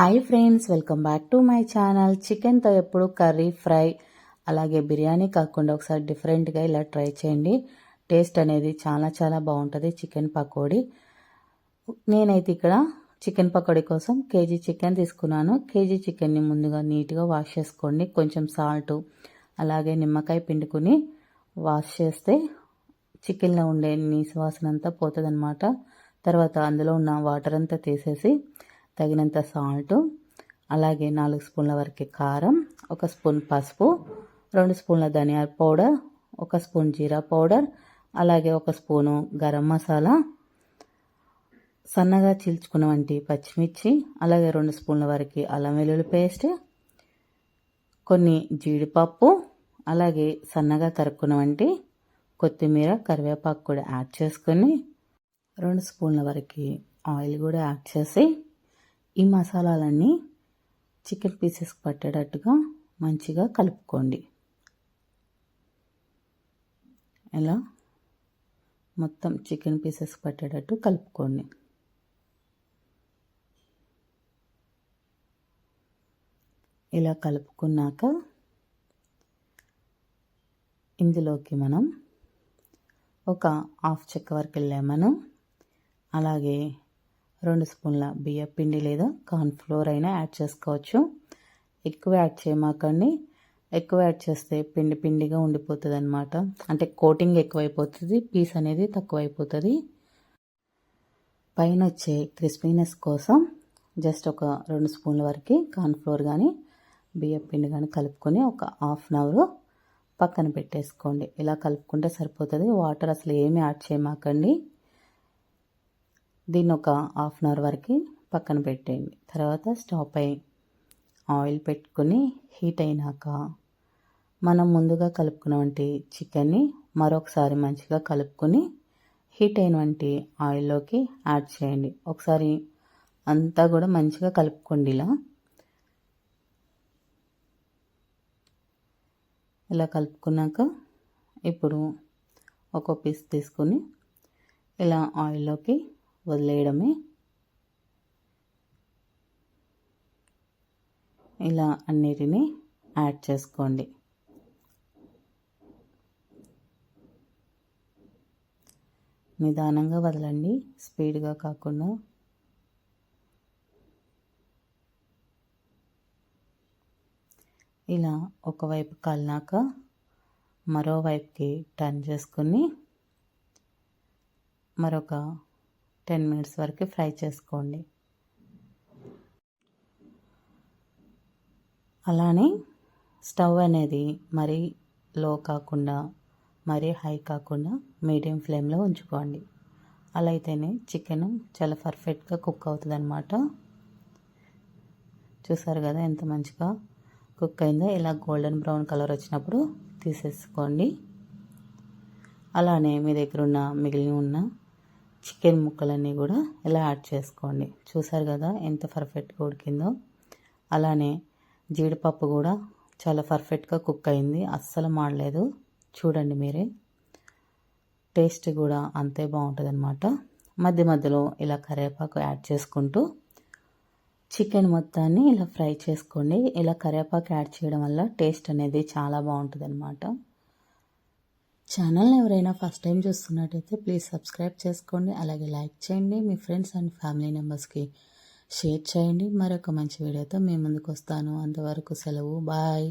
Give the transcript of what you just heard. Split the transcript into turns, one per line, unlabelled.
Hi friends welcome back to my channel చికెన్తో ఎప్పుడు curry fry అలాగే బిర్యానీ కాకుండా ఒకసారి డిఫరెంట్గా ఇలా ట్రై చేయండి. టేస్ట్ అనేది చాలా చాలా బాగుంటుంది చికెన్ పకోడీ. నేనైతే ఇక్కడ చికెన్ పకోడీ కోసం కేజీ చికెన్ తీసుకున్నాను. కేజీ చికెన్ని ముందుగా నీట్గా వాష్ చేసుకోండి. కొంచెం సాల్ట్ అలాగే నిమ్మకాయ పిండుకుని వాష్ చేస్తే చికెన్లో ఉండే నీసు వాసన అంతా పోతుంది తర్వాత అందులో ఉన్న వాటర్ అంతా తీసేసి తగినంత సాల్ట్ అలాగే నాలుగు స్పూన్ల వరకు కారం ఒక స్పూన్ పసుపు రెండు స్పూన్ల ధనియా పౌడర్ ఒక స్పూన్ జీరా పౌడర్ అలాగే ఒక స్పూను గరం మసాలా సన్నగా చీల్చుకున్నవంటి పచ్చిమిర్చి అలాగే రెండు స్పూన్ల వరకు అల్లం వెల్లుల్లి పేస్ట్ కొన్ని జీడిపప్పు అలాగే సన్నగా తరుక్కున్నవంటి కొత్తిమీర కరివేపాకు కూడా యాడ్ చేసుకొని రెండు స్పూన్ల వరకు ఆయిల్ కూడా యాడ్ చేసి ఈ మసాలాలన్నీ చికెన్ పీసెస్కి పట్టేటట్టుగా మంచిగా కలుపుకోండి. ఇలా మొత్తం చికెన్ పీసెస్ పట్టేటట్టు కలుపుకోండి. ఇలా కలుపుకున్నాక ఇందులోకి మనం ఒక హాఫ్ చెక్క వరకు లెమను అలాగే రెండు స్పూన్ల బియ్య పిండి లేదా కార్న్ఫ్లోర్ అయినా యాడ్ చేసుకోవచ్చు. ఎక్కువ యాడ్ చేయమాకండి. ఎక్కువ యాడ్ చేస్తే పిండి పిండిగా ఉండిపోతుంది అనమాట అంటే కోటింగ్ ఎక్కువైపోతుంది పీస్ అనేది తక్కువైపోతుంది. పైన వచ్చే క్రిస్పీనెస్ కోసం జస్ట్ ఒక రెండు స్పూన్ల వరకు కార్న్ఫ్లోర్ కానీ బియ్య పిండి కానీ కలుపుకొని ఒక హాఫ్ అన్ అవర్ పక్కన పెట్టేసుకోండి. ఇలా కలుపుకుంటే సరిపోతుంది. వాటర్ అసలు ఏమి యాడ్ చేయమాకండి. దీన్ని ఒక హాఫ్ అన్ అవర్ వరకు పక్కన పెట్టేయండి. తర్వాత స్టవ్ పై ఆయిల్ పెట్టుకుని హీట్ అయినాక మనం ముందుగా కలుపుకున్నటువంటి చికెన్ని మరొకసారి మంచిగా కలుపుకొని హీట్ అయినటువంటి ఆయిల్లోకి యాడ్ చేయండి. ఒకసారి అంతా కూడా మంచిగా కలుపుకోండి ఇలా ఇలా కలుపుకున్నాక ఇప్పుడు ఒక పీస్ తీసుకొని ఇలా ఆయిల్లోకి వదిలేయడమే. ఇలా అన్నిటినీ యాడ్ చేసుకోండి. నిదానంగా వదలండి. స్పీడ్గా కాకుండా. ఇలా ఒకవైపు కాలినాక మరోవైపుకి టర్న్ చేసుకుని మరొక టెన్ మినిట్స్ వరకు ఫ్రై చేసుకోండి. అలానే స్టవ్ అనేది మరీ లో కాకుండా మరీ హై కాకుండా మీడియం ఫ్లేమ్లో ఉంచుకోండి. అలా అయితేనే చికెన్ చాలా పర్ఫెక్ట్గా కుక్ అవుతుంది అనమాట చూసారు కదా ఎంత మంచిగా కుక్ అయిందో? ఇలా గోల్డెన్ బ్రౌన్ కలర్ వచ్చినప్పుడు తీసేసుకోండి. అలానే మీ దగ్గర ఉన్న మిగిలిన ఉన్న చికెన్ ముక్కలన్నీ కూడా ఇలా యాడ్ చేసుకోండి. చూసారు కదా ఎంత పర్ఫెక్ట్గా ఉడికిందో? అలానే జీడిపప్పు కూడా చాలా పర్ఫెక్ట్గా కుక్ అయింది. అస్సలు మాడలేదు. చూడండి మీరే. టేస్ట్ కూడా అంతే బాగుంటుంది అనమాట మధ్య మధ్యలో ఇలా కరివేపాకు యాడ్ చేసుకుంటూ చికెన్ మొత్తాన్ని ఇలా ఫ్రై చేసుకోండి. ఇలా కరివేపాకు యాడ్ చేయడం వల్ల టేస్ట్ అనేది చాలా బాగుంటుంది అనమాట ఛానల్ని ఎవరైనా ఫస్ట్ టైం చూస్తున్నట్టయితే ప్లీజ్ సబ్స్క్రైబ్ చేసుకోండి అలాగే లైక్ చేయండి మీ ఫ్రెండ్స్ అండ్ ఫ్యామిలీ మెంబర్స్కి షేర్ చేయండి. మరొక మంచి వీడియోతో మీ ముందుకు వస్తాను. అంతవరకు సెలవు. బాయ్.